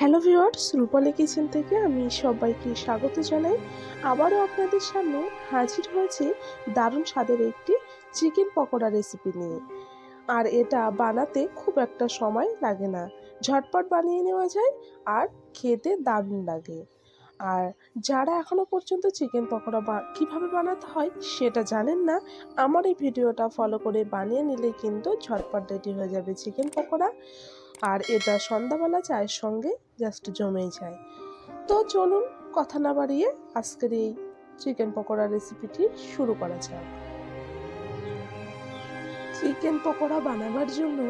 Hello viewers রূপালী kitchen থেকে আমি সবাইকে স্বাগত জানাই। আবারও আপনাদের সামনে হাজির হয়েছি দারুণ স্বাদের একটি চিকেন পকোড়া রেসিপি নিয়ে। আর এটা বানাতে খুব একটা সময় লাগে না। ঝটপট বানিয়ে নেওয়া যায় আর খেতে দারুণ লাগে। আর যারা এখনও পর্যন্ত চিকেন পকোড়া বা কীভাবে বানাতে হয় সেটা জানেন না, আমার এই ভিডিওটা ফলো করে বানিয়ে নিলে কিন্তু ঝটপট রেডি হয়ে যাবে চিকেন পকোড়া। আর এটা সন্ধ্যাবেলা চায়ের সঙ্গে জাস্ট জমেই যায়। তো চলুন কথা না বাড়িয়ে আজকের এই চিকেন পকোড়া রেসিপিটি শুরু করা যাক। চিকেন পকোড়া বানাবার জন্য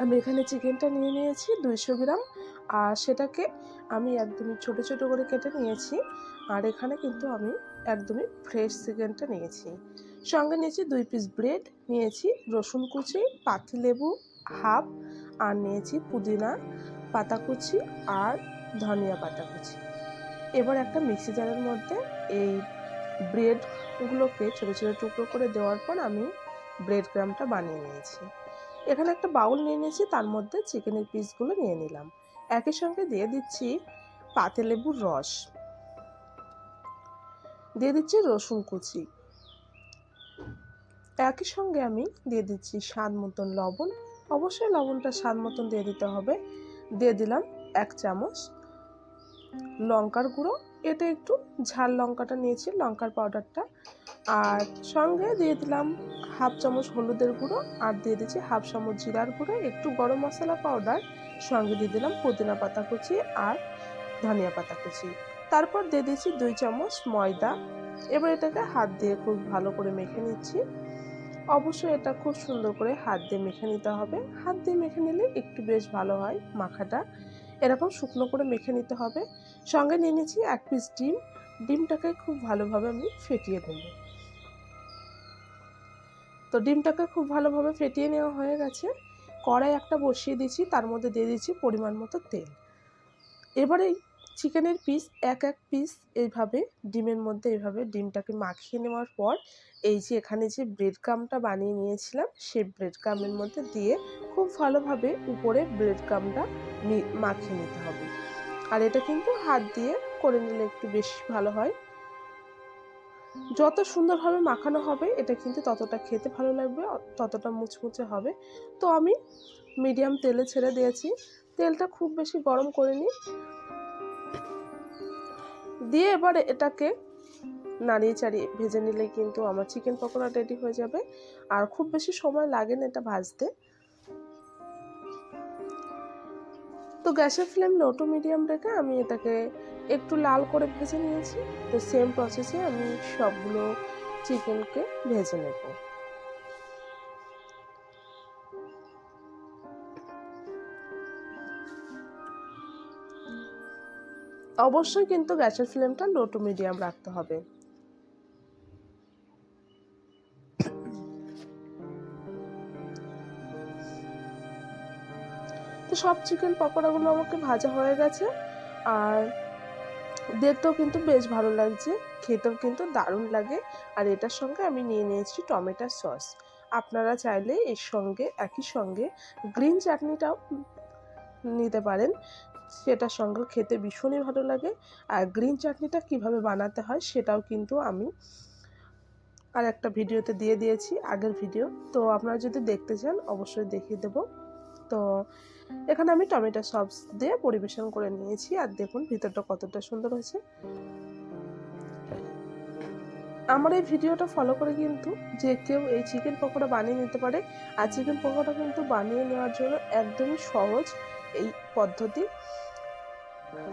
আমি এখানে চিকেনটা নিয়ে নিয়েছি দুইশো গ্রাম আর সেটাকে আমি একদমই ছোট ছোট করে কেটে নিয়েছি আর এখানে কিন্তু আমি একদমই ফ্রেশ চিকেনটা নিয়েছি। সঙ্গে নিয়েছি দুই পিস ব্রেড নিয়েছি রসুন কুচি পাতিলেবু হাফ আর নিয়েছি পুদিনা পাতা কুচি আর ধনিয়া পাতা কুচি এবার একটা মিক্সি জারের মধ্যে এই ব্রেডগুলোকে ছোটো ছোটো টুকরো করে দেওয়ার পর আমি ব্রেড গ্রামটা বানিয়ে নিয়েছি। এখানে একটা বাউল নিয়ে নিয়েছি, তার মধ্যে চিকেনের পিসগুলো নিয়ে নিলাম। একই সঙ্গে দিয়ে দিচ্ছি পাতিলেবুর রস। দিয়ে দিচ্ছি রসুন কুচি। একই সঙ্গে আমি দিয়ে দিচ্ছি স্বাদ মতন লবণ অবশ্যই লবণটা স্বাদ মতন দিয়ে দিতে হবে। দিয়ে দিলাম এক চামচ লঙ্কার গুঁড়ো। এটা একটু ঝাল লঙ্কাটা নিয়েছি, লঙ্কার পাউডারটা আর সঙ্গে দিয়ে দিলাম হাফ চামচ হলুদের গুঁড়ো আর দিয়ে দিচ্ছি হাফ চামচ জিরার গুঁড়ো, একটু গরম মশলা পাউডার সঙ্গে দিয়ে দিলাম পুদিনা পাতা কুচি আর ধনিয়া পাতা কুচি। তারপর দিয়ে দিচ্ছি দুই চামচ ময়দা। এবার এটাকে হাত দিয়ে খুব ভালো করে মেখে নিচ্ছি। অবশ্যই এটা খুব সুন্দর করে হাত দিয়ে মেখে নিতে হবে। হাত দিয়ে মেখে নিলে একটু বেশ ভালো হয় মাখাটা। এরকম শুকনো করে মেখে নিতে হবে। সঙ্গে নিয়ে নিয়েছি এক পিস ডিম। ডিমটাকে খুব ভালোভাবে আমি ফেটিয়ে দেব তো ডিমটাকে খুব ভালোভাবে ফেটিয়ে নেওয়া হয়ে গেছে। কড়াই একটা বসিয়ে দিয়েছি, তার মধ্যে দিয়ে দিচ্ছি পরিমাণ মতো তেল। এবারে চিকেনের পিস, এক এক পিস এইভাবে, ডিমের মধ্যে এইভাবে ডিমটাকে মাখিয়ে নেওয়ার পর, এই যে এখানে যে ব্রেড কামটা বানিয়ে নিয়েছিলাম, সেই ব্রেড কামের মধ্যে দিয়ে খুব ভালোভাবে উপরে ব্রেড কামটা মাখিয়ে নিতে হবে। আর এটা কিন্তু হাত দিয়ে করে নিলে একটু বেশি ভালো হয়। যত সুন্দরভাবে মাখানো হবে, এটা কিন্তু ততটা খেতে ভালো লাগবে, ততটা মুচমুচে হবে। তো আমি মিডিয়াম তেলে ছেড়ে দিয়েছি। তেলটা খুব বেশি গরম করে নিই দিয়ে এবার এটাকে নাড়িয়ে চাড়িয়ে ভেজে নিলে কিন্তু আমার চিকেন পকোড়া রেডি হয়ে যাবে। আর খুব বেশি সময় লাগে না এটা ভাজতে। তো গ্যাসের ফ্লেম লো টু মিডিয়াম রেখে আমি এটাকে একটু লাল করে ভেজে নিয়েছি। তো সেম প্রসেসে আমি সবগুলো চিকেনকে ভেজে নেব। অবশ্যই কিন্তু গ্যাসের ফ্লেমটা লো টু মিডিয়াম রাখতে হবে। তো সব চিকেন পকোড়াগুলো আমাকে ভাজা হয়ে গেছে, আর দেখতেও কিন্তু বেশ ভালো লাগছে, খেতেও কিন্তু দারুণ লাগে, আর এটার সঙ্গে আমি নিয়ে নিয়েছি টমেটোর সস আপনারা চাইলে এর সঙ্গে, একই সঙ্গে গ্রিন চাটনিটাও নিতে পারেন। সেটার সঙ্গে খেতে ভীষণই ভালো লাগে। আর গ্রিন চাটনিটা কীভাবে বানাতে হয় সেটাও কিন্তু আমি আর একটা ভিডিওতে দিয়ে দিয়েছি, আগের ভিডিও। তো আপনারা যদি দেখতে চান, অবশ্যই দেখিয়ে দেব। তো এখানে আমি টমেটো সস দিয়ে পরিবেশন করে নিয়েছি। আর দেখুন ভিতরটা কতটা সুন্দর হয়েছে। আমার এই ভিডিওটা ফলো করে কিন্তু যে কেউ এই চিকেন পকোড়া বানিয়ে নিতে পারে। আর চিকেন পকোড়া কিন্তু বানিয়ে নেওয়ার জন্য একদমই সহজ। এই পদ্ধতি।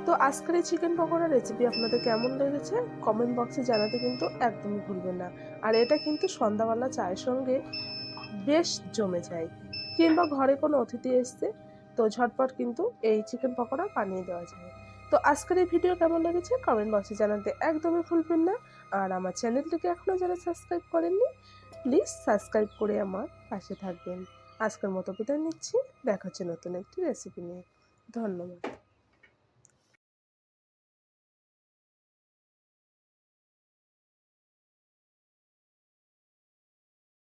তো আজকের এই চিকেন পকোড়া রেসিপি আপনাদের কেমন লেগেছে কমেন্ট বক্সে জানাতে কিন্তু একদমই ভুলবেন না। আর এটা কিন্তু সন্ধ্যাবেলা চায়ের সঙ্গে বেশ জমে যায়, কিংবা ঘরে কোনো অতিথি এসছে তো ঝটপট কিন্তু এই চিকেন পকোড়া বানিয়ে দেওয়া যায়। তো আজকের এই ভিডিও কেমন লেগেছে কমেন্ট বক্সে জানাতে একদমই ভুলবেন না। আর আমার চ্যানেলটিকে এখনও যারা সাবস্ক্রাইব করেননি প্লিজ সাবস্ক্রাইব করে আমার পাশে থাকবেন। আজকের মতো বিদায় নিচ্ছি। দেখা হচ্ছে নতুন একটি রেসিপি নিয়ে। ধন্যবাদ।